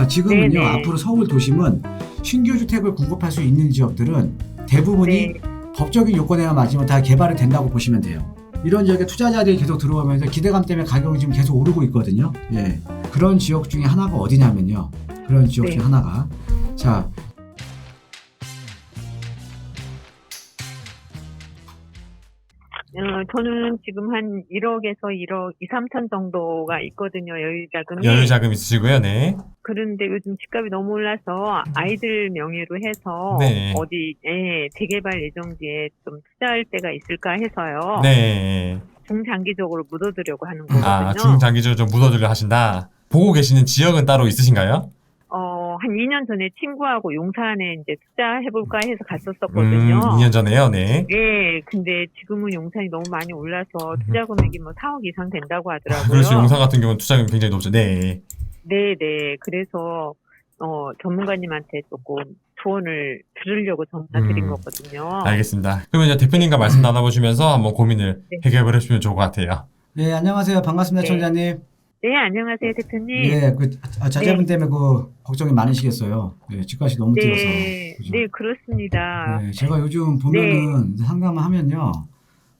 자, 지금은요, 네네. 앞으로 서울 도심은 신규 주택을 공급할 수 있는 지역들은 대부분이 네. 법적인 요건에만 맞으면 다 개발이 된다고 보시면 돼요. 이런 지역에 투자자들이 계속 들어오면서 기대감 때문에 가격이 지금 계속 오르고 있거든요. 예. 그런 지역 중에 하나가 어디냐면요. 그런 지역 네. 중에 하나가. 자, 어, 저는 지금 한 1억에서 1억 2, 3천 정도가 있거든요, 여유 자금이. 여유 자금 있으시고요, 네. 그런데 요즘 집값이 너무 올라서 아이들 명의로 해서 네. 어디 예, 재개발 예정지에 좀 투자할 때가 있을까 해서요. 네. 중장기적으로 묻어두려고 하는 거거든요. 아, 중장기적으로 좀 묻어두려 하신다. 보고 계시는 지역은 따로 있으신가요? 어, 한 2년 전에 친구하고 용산에 이제 투자해볼까 해서 음, 갔었었거든요. 2년 전에요, 네. 예, 근데 지금은 용산이 너무 많이 올라서 투자 금액이 뭐 4억 이상 된다고 하더라고요. 그렇죠. 용산 같은 경우는 투자금이 굉장히 높죠. 네. 네, 네. 그래서 어, 전문가님한테 조금 조언을 들으려고 전화 드린 음, 거거든요. 알겠습니다. 그러면 이제 대표님과 말씀 나눠보시면서 한번 고민을 네. 해결해 주시면 좋을 것 같아요. 네, 안녕하세요. 반갑습니다, 네. 청자님. 네, 안녕하세요, 대표님. 예, 그 아, 자제분 때문에 그 걱정이 많으시겠어요. 네, 집값이 너무 뛰어서. 네, 그죠? 네, 그렇습니다. 네, 제가 요즘 보면은 상담을 하면요.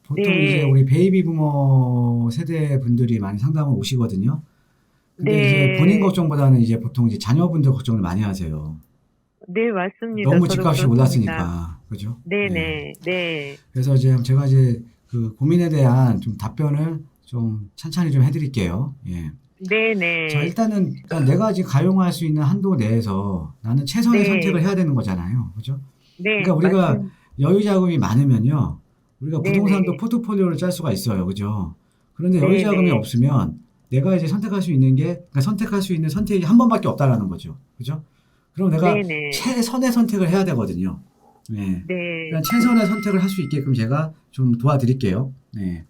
보통 네. 이제 우리 베이비 부모 세대 분들이 많이 상담을 오시거든요. 근데 네. 이제 본인 걱정보다는 이제 보통 이제 자녀분들 걱정을 많이 하세요. 네, 맞습니다. 너무 저도 집값이 그렇습니다. 올랐으니까. 그죠? 네, 네, 네. 그래서 이제 제가 이제 그 고민에 대한 좀 답변을 좀 찬찬히 좀 해드릴게요. 예. 네, 네. 자, 일단은 일단 내가 지금 가용할 수 있는 한도 내에서 나는 최선의 네. 선택을 해야 되는 거잖아요. 그죠? 네, 그러니까 우리가 맞습니다. 여유 자금이 많으면요. 우리가 네네. 부동산도 포트폴리오를 짤 수가 있어요. 그죠? 그런데 여유 네네. 자금이 없으면 내가 이제 선택할 수 있는 게 그러니까 선택할 수 있는 선택이 한 번밖에 없다라는 거죠. 그죠? 그럼 내가 네, 네. 최선의 선택을 해야 되거든요. 네. 네. 그러니까 최선의 선택을 할 수 있게끔 제가 좀 도와드릴게요. 네.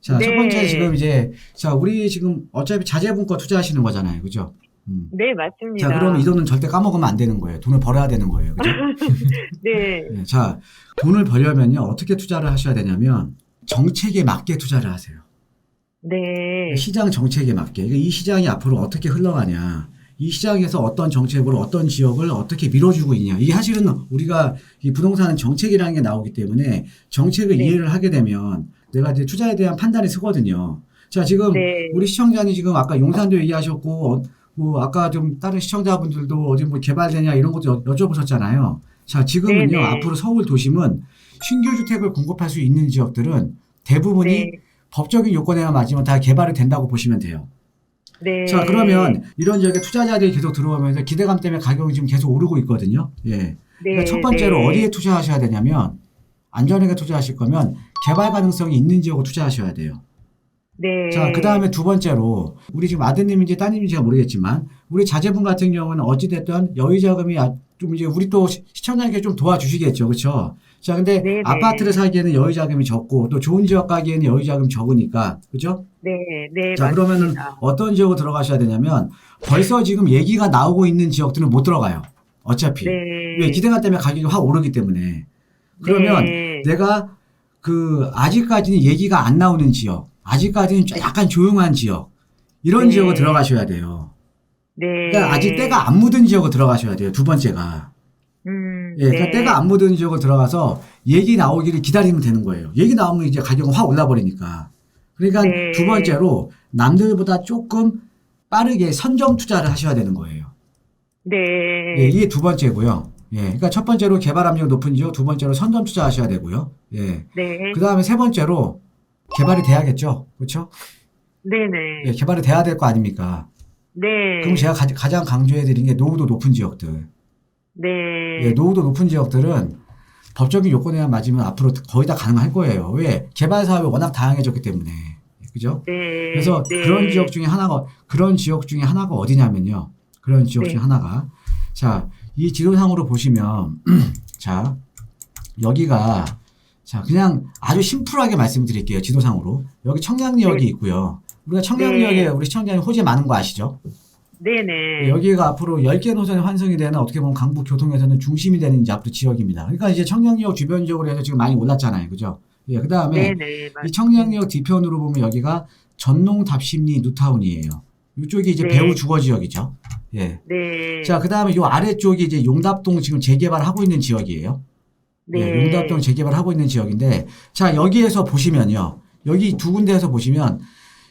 자, 첫 네. 번째 지금 이제 자, 우리 지금 어차피 자제분 거 투자하시는 거잖아요. 그죠? 음. 네, 맞습니다. 자, 그럼 이 돈은 절대 까먹으면 안 되는 거예요. 돈을 벌어야 되는 거예요. 그죠? 네. 네, 자, 돈을 벌려면요, 어떻게 투자를 하셔야 되냐면, 정책에 맞게 투자를 하세요. 네. 시장 정책에 맞게. 그러니까 이 시장이 앞으로 어떻게 흘러가냐. 이 시장에서 어떤 정책으로 어떤 지역을 어떻게 밀어주고 있냐. 이게 사실은 우리가 이 부동산은 정책이라는 게 나오기 때문에 정책을 네. 이해를 하게 되면 내가 이제 투자에 대한 판단이 서거든요. 자, 지금 네. 우리 시청자님 지금 아까 용산도 얘기하셨고, 어, 뭐 아까 좀 다른 시청자분들도 어디 뭐 개발되냐 이런 것도 여, 여쭤보셨잖아요. 자, 지금은요, 네네. 앞으로 서울 도심은 신규 주택을 공급할 수 있는 지역들은 대부분이 네. 법적인 요건에만 맞으면 다 개발이 된다고 보시면 돼요. 네. 자, 그러면 이런 지역에 투자자들이 계속 들어오면서 기대감 때문에 가격이 지금 계속 오르고 있거든요. 예. 네. 그러니까 첫 번째로 네. 어디에 투자하셔야 되냐면 안전하게 투자하실 거면 개발 가능성이 있는 지역으로 투자하셔야 돼요. 네. 자, 그 다음에 두 번째로, 우리 지금 아드님인지 따님인지 가 모르겠지만, 우리 자제분 같은 경우는 어찌됐든 여유 자금이 아- 좀 이제 우리 또 시- 시청자님께 좀 도와주시겠죠. 그쵸? 자, 근데 네네. 아파트를 사기에는 여유 자금이 적고, 또 좋은 지역 가기에는 여유 자금이 적으니까, 그죠? 네, 네, 자, 그러면은 맞습니다. 어떤 지역으로 들어가셔야 되냐면, 벌써 지금 얘기가 나오고 있는 지역들은 못 들어가요. 어차피. 네. 왜 기대감 때문에 가격이 확 오르기 때문에. 그러면 네. 내가 그 아직까지는 얘기가 안 나오는 지역, 아직까지는 좀 약간 조용한 지역 이런 네. 지역으로 들어가셔야 돼요. 네. 그러니까 아직 때가 안 묻은 지역으로 들어가셔야 돼요. 두 번째가. 음, 예, 그러니까 때가 안 묻은 지역으로 들어가서 얘기 나오기를 기다리면 되는 거예요. 얘기 나오면 이제 가격은 확 올라 버리니까. 그러니까 네. 두 번째로 남들보다 조금 빠르게 선점 투자를 하셔야 되는 거예요. 네. 예, 이게 두 번째고요. 예, 그러니까 첫 번째로 개발 압력 높은 지역, 두 번째로 선점 투자하셔야 되고요. 예. 네. 그 다음에 세 번째로 개발이 돼야겠죠. 그렇죠? 네네. 예, 개발이 돼야 될 거 아닙니까? 네. 그럼 제가 가, 장 강조해 드린 게 노후도 높은 지역들. 네. 예, 노후도 높은 지역들은 법적인 요건에만 맞으면 앞으로 거의 다 가능할 거예요. 왜? 개발 사업이 워낙 다양해졌기 때문에. 그죠? 네. 그래서 네. 그런 지역 중에 하나가 그런 지역 중에 하나가 어디냐면요. 그런 지역 네. 중에 하나가 자, 이 지도상으로 보시면 자, 여기가 자, 그냥 아주 심플하게 말씀드릴게요. 지도상으로. 여기 청량리역이 네. 있고요. 우리가 청량리역에 네. 우리 시청자님 호재 많은 거 아시죠? 네네. 여기가 앞으로 10개 노선이 환승이 되는 어떻게 보면 강북 교통에서는 중심이 되는 이제 앞으로 지역입니다. 그러니까 이제 청량리역 주변 지역으로 해서 지금 많이 올랐잖아요. 그죠? 예, 그 다음에. 이 청량리역 뒤편으로 보면 여기가 전농 답심리 뉴타운이에요. 이쪽이 이제 네. 배우 주거 지역이죠. 예. 네. 자, 그 다음에 요 아래쪽이 이제 용답동 지금 재개발하고 있는 지역이에요. 네. 예, 용답동 재개발하고 있는 지역인데, 자, 여기에서 보시면요. 여기 두 군데에서 보시면,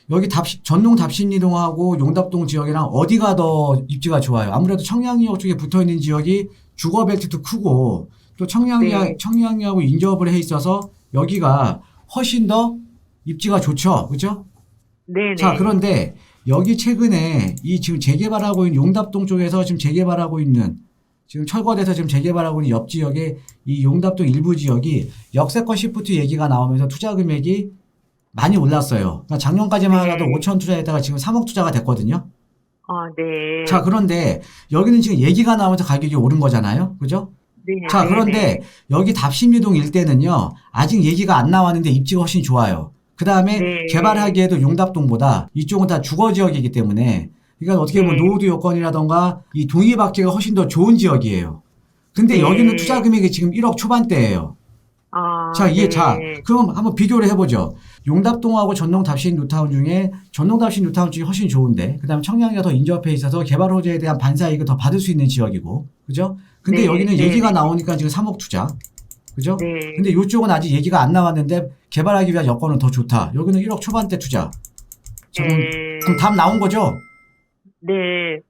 여기 답시, 전농 답신이동하고 용답동 지역이랑 어디가 더 입지가 좋아요? 아무래도 청량리역 쪽에 붙어 있는 지역이 주거벨트도 크고, 또 청량리역, 네. 청량리하고 인접을 해 있어서 여기가 훨씬 더 입지가 좋죠. 그죠? 네네. 자, 그런데 여기 최근에 이 지금 재개발하고 있는 용답동 쪽에서 지금 재개발하고 있는 지금 철거돼서 지금 재개발하고 있는 옆 지역에 이 용답동 일부 지역이 역세권 시프트 얘기가 나오면서 투자 금액이 많이 올랐어요. 그러니까 작년까지만 네. 하더라도 5천 투자했다가 지금 3억 투자가 됐거든요. 아, 네. 자, 그런데 여기는 지금 얘기가 나오면서 가격이 오른 거잖아요. 그죠? 네. 자, 네, 그런데 네. 여기 답심리동 일대는요, 아직 얘기가 안 나왔는데 입지가 훨씬 좋아요. 그 다음에 네. 개발하기에도 용답동보다 이쪽은 다 주거 지역이기 때문에, 그러니까 어떻게 보면 네. 노후도 여건이라던가 이 동의받기가 훨씬 더 좋은 지역이에요. 근데 네. 여기는 투자 금액이 지금 1억 초반대예요. 아, 자, 이게 네. 자, 그럼 한번 비교를 해보죠. 용답동하고 전농답신 뉴타운 중에 전농답신 뉴타운 쪽이 훨씬 좋은데, 그 다음에 청량리가 더 인접해 있어서 개발 호재에 대한 반사이익을 더 받을 수 있는 지역이고, 그죠? 근데 네, 여기는 네. 얘기가 나오니까 지금 3억 투자, 그죠? 네. 근데 이쪽은 아직 얘기가 안 나왔는데 개발하기 위한 여건은 더 좋다. 여기는 1억 초반대 투자. 지금 네. 그럼 답 나온 거죠? 네.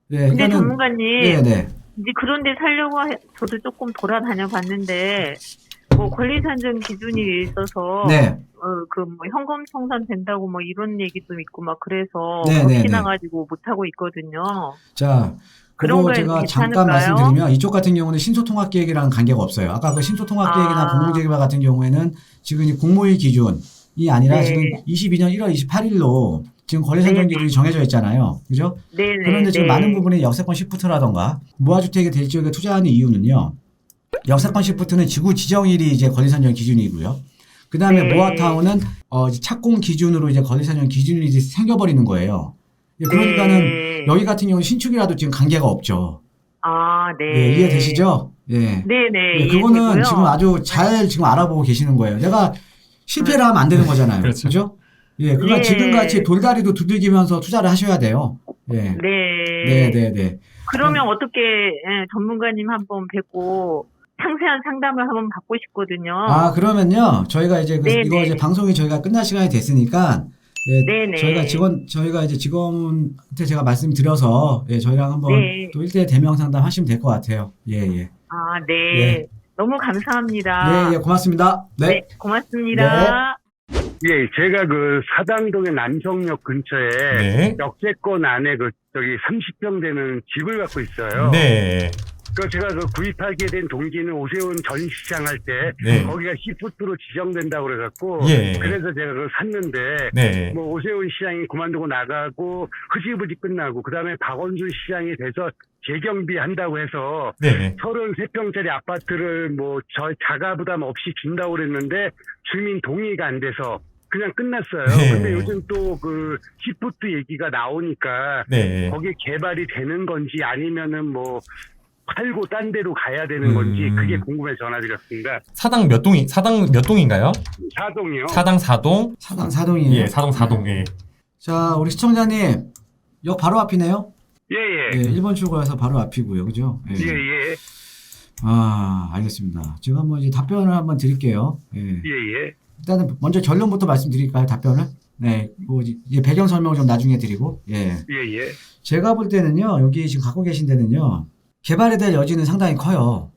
네, 근데 전문가님, 네, 네. 이제 그런데 살려고 해- 저도 조금 돌아다녀 봤는데, 뭐 권리 산정 기준이 있어서 네. 어, 그뭐 현금 청산 된다고 뭐 이런 얘기도 있고 막 그래서 네, 네, 네. 가지고 못 하고 있거든요. 자, 거에 제가 괜찮을까요? 잠깐 말씀드리면 이쪽 같은 경우는 신소통합계획이랑 관계가 없어요. 아까 그 신소통합계획이나 아. 공공재개발 같은 경우에는 지금 이 공모의 기준이 아니라 네. 지금 22년 1월 28일로 지금 권리선정 네. 기준이 정해져 있잖아요. 그죠? 네네. 그런데 지금 네. 많은 부분이 역세권 시프트라던가 무화주택이 될 지역에 투자하는 이유는요. 역세권 시프트는 지구 지정일이 이제 권리선정 기준이고요. 그 다음에 네. 모아타운은 어, 착공 기준으로 이제 권리선정 기준이 이제 생겨버리는 거예요. 예, 그러니까는 네. 여기 같은 경우는 신축이라도 지금 관계가 없죠. 아, 네. 예, 이해되시죠? 예. 네 네. 예, 그거는 이해되고요. 지금 아주 잘 지금 알아보고 계시는 거예요. 내가 실패를 하면 안 되는 거잖아요. 그렇죠. 그죠? 예, 그러니까 예. 지금같이 돌다리도 두들기면서 투자를 하셔야 돼요. 예. 네. 네, 네, 네. 그러면 어떻게 예, 전문가님 한번 뵙고 상세한 상담을 한번 받고 싶거든요. 아, 그러면요. 저희가 이제 그 네네. 이거 이제 방송이 저희가 끝날 시간이 됐으니까 예, 네네. 저희가 직원 저희가 이제 직원한테 제가 말씀드려서 예, 저희랑 한번 네. 또 1대 대면 상담 하시면 될 것 같아요. 예, 예. 아, 네. 예. 너무 감사합니다. 예, 예, 고맙습니다. 네. 네, 고맙습니다. 예, 제가 그 사당동의 남성역 근처에 네. 역세권 안에 그 저기 30평 되는 집을 갖고 있어요. 네. 그 제가 그 구입하게 된 동기는 오세훈 전 시장 할 때 네. 거기가 시푸트로 지정된다고 그래갖고 예. 그래서 제가 그걸 샀는데 네. 뭐 오세훈 시장이 그만두고 나가고 흐지부지 끝나고 그다음에 박원순 시장이 돼서 재경비 한다고 해서 네. 33평짜리 아파트를 뭐 저 자가 부담 없이 준다고 그랬는데 주민 동의가 안 돼서 그냥 끝났어요. 네. 근데 요즘 또 그 시프트 얘기가 나오니까 네. 거기 개발이 되는 건지 아니면은 뭐 팔고 딴 데로 가야 되는 음. 건지 그게 궁금해 전화드렸습니다. 사당 몇 동이 사당 몇 동인가요? 사동이요. 사당 4동. 사당 사동이에요. 예, 사동 4동. 예. 자, 우리 시청자님, 역 바로 앞이네요. 예 예. 예, 1번 출구에서 바로 앞이고요. 그죠? 예. 예예. 아, 알겠습니다. 제가 한번 이제 답변을 한번 드릴게요. 예. 예 예. 일단은 먼저 결론부터 말씀드릴까요? 답변을? 네. 뭐 이제 배경 설명을 좀 나중에 드리고. 예. 예 예. 제가 볼 때는요. 여기 지금 갖고 계신 데는요. 개발에 대한 여지는 상당히 커요.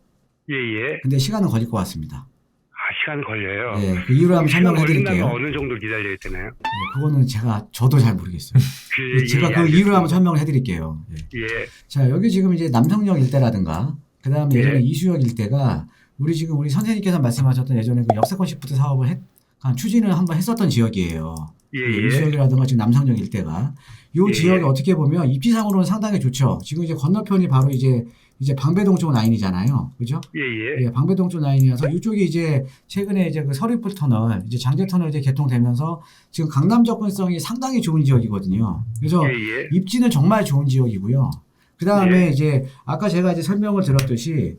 예 예. 근데 시간은 걸릴 것 같습니다. 아 시간 걸려요. 예. 그 이유를 한번 시간 설명해 드릴게요. 어느 정도 기다려야 되나요? 예, 그거는 제가 저도 잘 모르겠어요. 그, 제가 예, 그 이유를 알겠습니다. 한번 설명을 해 드릴게요. 예. 예. 자, 여기 지금 이제 남성역 일대라든가, 그 다음에 예. 예전에 이수역 일대가, 우리 지금 우리 선생님께서 말씀하셨던 예전에 그 역세권 시프트 사업을 했, 한 추진을 한번 했었던 지역이에요. 예, 예예. 이수역이라든가 지금 남성역 일대가. 요 예. 지역이 어떻게 보면 입지상으로는 상당히 좋죠. 지금 이제 건너편이 바로 이제, 이제 방배동 쪽 라인이잖아요. 그죠? 예 예. 예, 방배동 쪽 라인이어서 이쪽이 이제 최근에 이제 그 서리풀 터널, 이제 장제 터널 이제 개통되면서 지금 강남 접근성이 상당히 좋은 지역이거든요. 그래서 예 예. 입지는 정말 좋은 지역이고요. 그 다음에 이제 아까 제가 이제 설명을 드렸듯이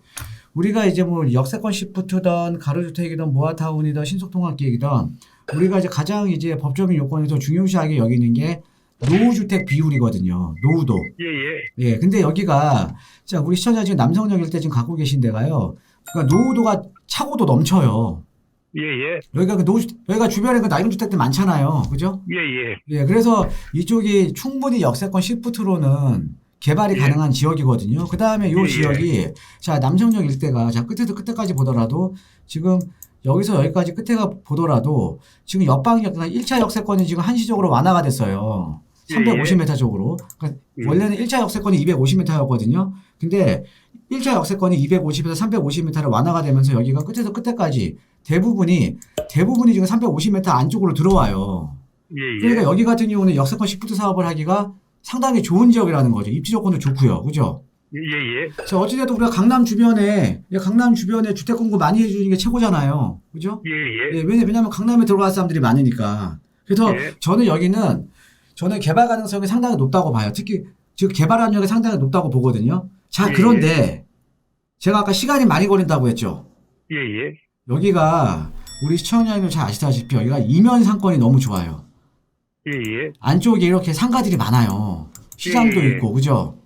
우리가 이제 뭐 역세권 시프트든 가로주택이든 모아타운이든 신속통합기획이든 우리가 이제 가장 이제 법적인 요건에서 중요시하게 여기는 게 노후주택 비율이거든요. 노후도. 예, 예. 예, 근데 여기가, 자, 우리 시청자 지금 남성역 일대 지금 갖고 계신 데가요. 그러니까 노후도가 차고도 넘쳐요. 예, 예. 여기가 그 노후, 여기가 주변에 그 낡은 주택들 많잖아요. 그죠? 예, 예. 예, 그래서 이쪽이 충분히 역세권 시프트로는 개발이 예. 가능한 지역이거든요. 그 다음에 요 예, 예. 지역이, 자, 남성역 일대가, 자, 끝에서 끝에까지 보더라도, 지금, 여기서 여기까지 끝에가 보더라도, 지금 옆방역, 1차 역세권이 지금 한시적으로 완화가 됐어요. 예, 350m 쪽으로. 그러니까 음. 원래는 1차 역세권이 250m였거든요. 근데 1차 역세권이 250에서 350m로 완화가 되면서 여기가 끝에서 끝에까지 대부분이, 대부분이 지금 350m 안쪽으로 들어와요. 예, 예. 그러니까 여기 같은 경우는 역세권 시프트 사업을 하기가 상당히 좋은 지역이라는 거죠. 입지 조건도 좋고요. 그죠? 예, 예. 자, 어찌됐든 우리가 강남 주변에, 강남 주변에 주택 공급 많이 해주는 게 최고잖아요. 그죠? 예, 예. 예, 왜냐, 왜냐면 강남에 들어갈 사람들이 많으니까. 그래서 예. 저는 여기는, 저는 개발 가능성이 상당히 높다고 봐요. 특히, 즉, 개발 압력이 상당히 높다고 보거든요. 자, 예. 그런데, 제가 아까 시간이 많이 걸린다고 했죠. 예, 예. 여기가, 우리 시청자님들 잘 아시다시피 여기가 이면 상권이 너무 좋아요. 예, 예. 안쪽에 이렇게 상가들이 많아요. 시장도 예, 예. 있고, 그죠?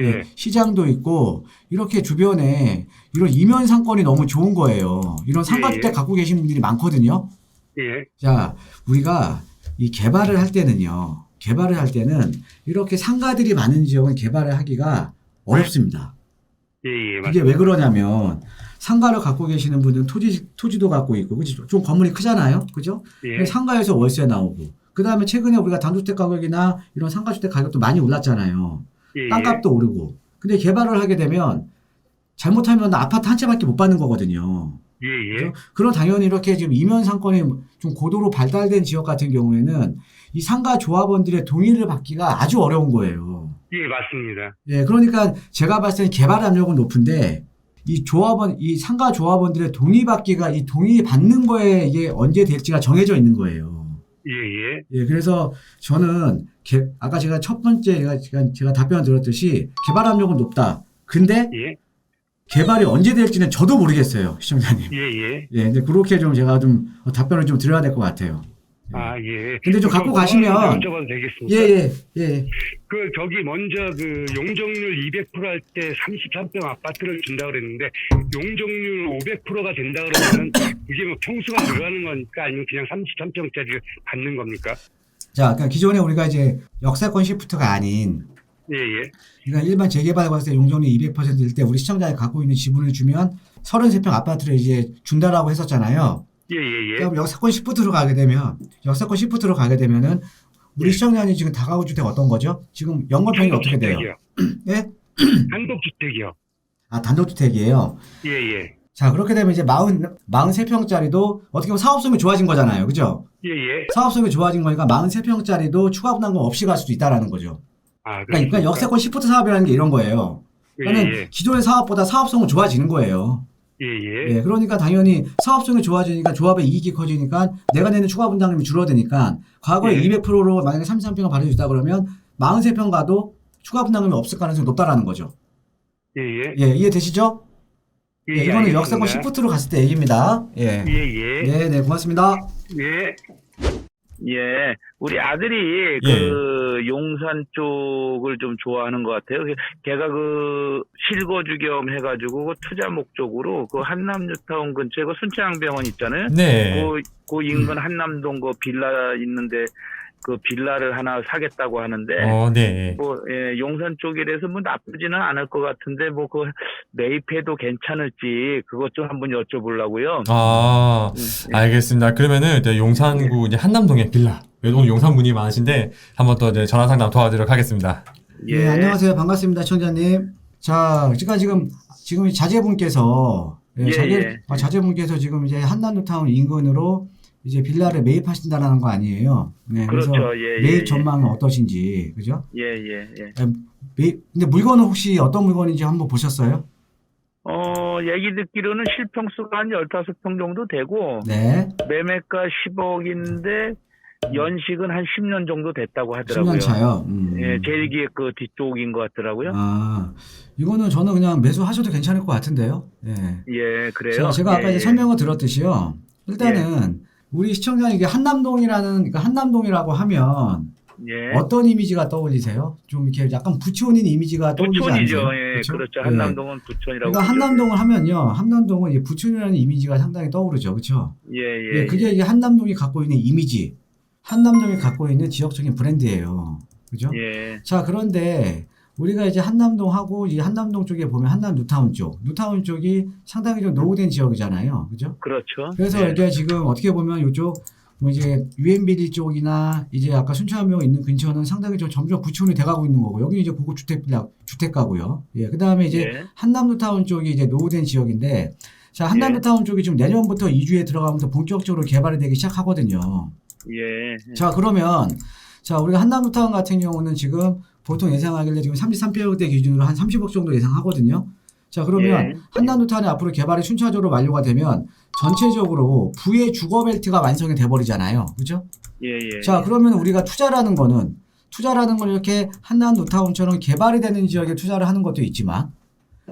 예. 시장도 있고, 이렇게 주변에 이런 이면 상권이 너무 좋은 거예요. 이런 상가주택 예, 예. 갖고 계신 분들이 많거든요. 예. 자, 우리가 이 개발을 할 때는요, 개발을 할 때는 이렇게 상가들이 많은 지역은 개발을 하기가 어렵습니다. 예, 예. 이게 왜 그러냐면, 상가를 갖고 계시는 분은 토지, 토지도 갖고 있고, 그죠? 좀 건물이 크잖아요? 그죠? 예. 상가에서 월세 나오고, 그 다음에 최근에 우리가 단독주택 가격이나 이런 상가주택 가격도 많이 올랐잖아요. 예, 땅값도 오르고. 근데 개발을 하게 되면 잘못하면 아파트 한 채밖에 못 받는 거거든요. 예, 예. 그럼 당연히 이렇게 지금 이면 상권이 좀 고도로 발달된 지역 같은 경우에는 이 상가 조합원들의 동의를 받기가 아주 어려운 거예요. 예, 맞습니다. 예, 그러니까 제가 봤을 때는 개발 압력은 높은데 이 조합원, 이 상가 조합원들의 동의 받기가 이 동의 받는 거에 이게 언제 될지가 정해져 있는 거예요. 예, 예. 예, 그래서 저는 개- 아까 제가 첫 번째 제가, 제가, 제가 답변 드렸듯이 개발 압력은 높다. 근데 예. 개발이 언제 될지는 저도 모르겠어요, 시청자님. 예, 예. 예, 그렇게 좀 제가 좀 답변을 좀 드려야 될 것 같아요. 아, 예. 근데 좀 갖고 그거 가시면- 여쭤봐도 되겠습니까? 예, 예, 예. 그 저기 먼저 그 용적률 200%할 때 33평 아파트를 준다 그랬는데 용적률 500%가 된다 그러면 이게 뭐 평수가 늘어나는 겁니까 아니면 그냥 33평짜리를 받는 겁니까? 자, 그러니까 기존에 우리가 이제 역세권 시프트가 아닌 예, 예. 그러니까 일반 재개발 때 용적률 200%일 때 우리 시청자가 갖고 있는 지분을 주면 33평 아파트를 이제 준다라고 했었잖아요. 예, 예, 예. 그럼 역세권 시프트로 가게 되면 역세권 시프트로 가게 되면은 우리 시청자님 지금 다가구 주택 어떤 거죠? 지금 연건평이 어떻게 돼요? 예? 단독주택이요. 아 단독주택이에요. 예, 예. 자 그렇게 되면 이제 40 43평짜리도 어떻게 보면 사업성이 좋아진 거잖아요, 그죠? 예, 예. 사업성이 좋아진 거니까 43평짜리도 추가 부담금 없이 갈 수도 있다라는 거죠. 아, 그러니까, 그러니까 역세권 시프트 사업이라는 게 이런 거예요. 예, 그러니까 예. 기존의 사업보다 사업성은 좋아지는 거예요. 예, 예. 예, 그러니까 당연히 사업성이 좋아지니까 조합의 이익이 커지니까 내가 내는 추가 분담금이 줄어드니까 과거에 예. 200%로 만약에 33평을 받아주다 그러면 43평 가도 추가 분담금이 없을 가능성이 높다라는 거죠. 예, 예. 예, 이해되시죠? 예, 예, 예, 이거는 알겠습니다. 역세권 시프트로 갔을 때 얘기입니다. 예. 예, 예. 네, 네, 고맙습니다. 예. 예, 우리 아들이 예. 그 용산 쪽을 좀 좋아하는 것 같아요. 걔가 그 실거주 겸 해가지고 그 투자 목적으로 그 한남뉴타운 근처에 그 순창병원 있잖아요. 네. 그, 그 인근 한남동 그 빌라 있는데 그 빌라를 하나 사겠다고 하는데 어, 네. 뭐 예, 용산 쪽이라서 뭐 나쁘지는 않을 것 같은데 뭐 그 매입해도 괜찮을지 그것 좀 한번 여쭤보려고요. 아, 음, 알겠습니다. 그러면은 이제 용산구 이제 한남동의 빌라. 오늘 용산 분이 많으신데 한번 또 이제 전화 상담 도와드리도록 하겠습니다. 예, 안녕하세요. 반갑습니다, 청자님. 자, 제가 지금, 지금 이 자제분께서, 예, 예, 자제, 예. 아, 자제분께서 지금 이제 한남뉴타운 인근으로 이제 빌라를 매입하신다라는 거 아니에요? 네, 그래서 그렇죠. 예, 예, 매입 예. 전망은 어떠신지, 그죠? 예, 예, 예. 매입, 근데 물건은 혹시 어떤 물건인지 한번 보셨어요? 어, 얘기 듣기로는 실평수가 한 15평 정도 되고, 네. 매매가 10억인데, 연식은 한 10년 정도 됐다고 하더라고요. 10년 차요. 음. 예, 제일기의 그 뒤쪽인 것 같더라고요. 아, 이거는 저는 그냥 매수하셔도 괜찮을 것 같은데요. 예. 예, 그래요. 제가, 제가 아까 예, 이제 예. 설명을 들었듯이요. 일단은 우리 시청자 이게 한남동이라는 그러니까 한남동이라고 하면 예. 어떤 이미지가 떠올리세요? 좀 이렇게 약간 부촌인 이미지가 떠올리지 부촌이죠. 않으세요? 예, 그렇죠? 그렇죠. 예. 한남동은 부촌이라고. 그러니까. 한남동을 하면요. 한남동은 이 부촌이라는 이미지가 상당히 떠오르죠. 그렇죠? 예, 예. 예, 그게 이게 한남동이 갖고 있는 이미지, 한남동이 갖고 있는 지역적인 브랜드예요. 그죠? 예. 자, 그런데 우리가 이제 한남동하고 이 한남동 쪽에 보면 한남 뉴타운 쪽, 뉴타운 쪽이 상당히 좀 노후된 지역이잖아요. 그죠? 그렇죠. 그래서 예. 이게 지금 어떻게 보면 이쪽 뭐 이제 UMBD 쪽이나 이제 아까 순천항명 있는 근처는 상당히 좀 점점 구촌이 돼가고 있는 거고 여기 이제 고급 주택 주택가고요. 예, 그다음에 이제 예. 한남뉴타운 쪽이 이제 노후된 지역인데 자 한남뉴타운 쪽이 지금 내년부터 2주에 들어가면서 본격적으로 개발이 되기 시작하거든요. 예. 자 그러면 자 우리가 한남뉴타운 같은 경우는 지금 보통 예상하길래 지금 33평대 기준으로 한 30억 정도 예상하거든요. 자 그러면 예. 한남뉴타운이 앞으로 개발이 순차적으로 완료가 되면 전체적으로 부의 주거 벨트가 완성이 돼버리잖아요. 그죠? 예, 예. 자 그러면 우리가 투자라는 거는 투자라는 건 이렇게 한남뉴타운처럼 개발이 되는 지역에 투자를 하는 것도 있지만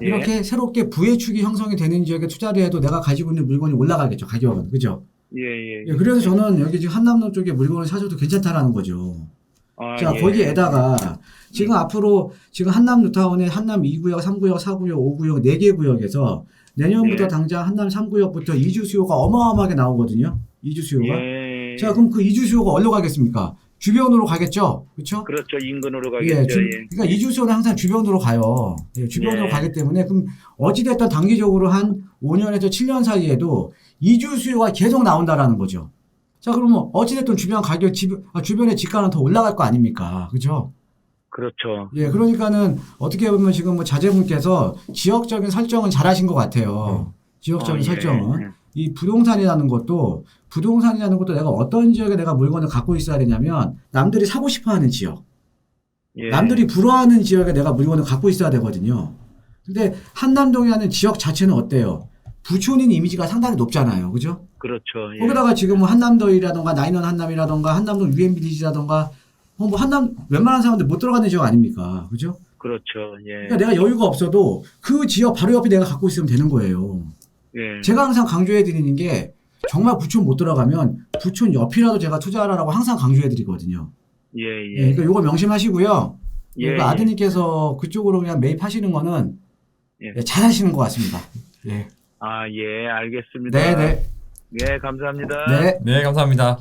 예. 이렇게 새롭게 부의 축이 형성이 되는 지역에 투자를 해도 내가 가지고 있는 물건이 올라가겠죠 가격은 그죠? 예, 예. 예, 그래서 저는 여기 지금 한남동 쪽에 물건을 사줘도 괜찮다라는 거죠. 아, 자 예. 거기에다가 지금 앞으로 지금 한남 뉴타운의 한남 2구역, 3구역, 4구역, 5구역 4개 구역에서 내년부터 예. 당장 한남 3구역부터 이주 수요가 어마어마하게 나오거든요. 이주 수요가. 예. 자 그럼 그 이주 수요가 어디로 가겠습니까? 주변으로 가겠죠. 그렇죠? 그렇죠. 인근으로 예, 가겠죠. 주, 예. 그러니까 이주 수요는 항상 주변으로 가요. 예, 주변으로 예. 가기 때문에 그럼 어찌 됐든 단기적으로 한 5년에서 7년 사이에도 이주 수요가 계속 나온다라는 거죠. 자, 그러면 어찌됐든 주변 가격, 집, 아, 주변의 집가는 더 올라갈 거 아닙니까? 그죠? 그렇죠. 예, 그러니까는 어떻게 보면 지금 뭐 자제분께서 지역적인 설정은 잘하신 것 같아요. 지역적인 어, 예. 설정은. 이 부동산이라는 것도, 부동산이라는 것도 내가 어떤 지역에 내가 물건을 갖고 있어야 되냐면, 남들이 사고 싶어 하는 지역. 예. 남들이 부러워하는 지역에 내가 물건을 갖고 있어야 되거든요. 근데 한남동이라는 지역 자체는 어때요? 부촌인 이미지가 상당히 높잖아요. 그죠? 그렇죠. 예. 거기다가 지금 뭐 한남더이라던가 나인원 한남이라던가 한남동 UMBD지라던가 뭐, 뭐 한남 웬만한 사람들 못 들어가는 지역 아닙니까? 그죠? 그렇죠. 예. 그러니까 내가 여유가 없어도 그 지역 바로 옆에 내가 갖고 있으면 되는 거예요. 예. 제가 항상 강조해 드리는 게 정말 부촌 못 들어가면 부촌 옆이라도 제가 투자하라고 항상 강조해 드리거든요. 예, 예, 예. 그러니까 요거 명심하시고요. 예, 그리고 예. 아드님께서 그쪽으로 그냥 매입하시는 거는 예. 예, 잘하시는 것 같습니다. 예. 아, 예, 알겠습니다. 네, 네, 예, 감사합니다. 네. 네, 감사합니다.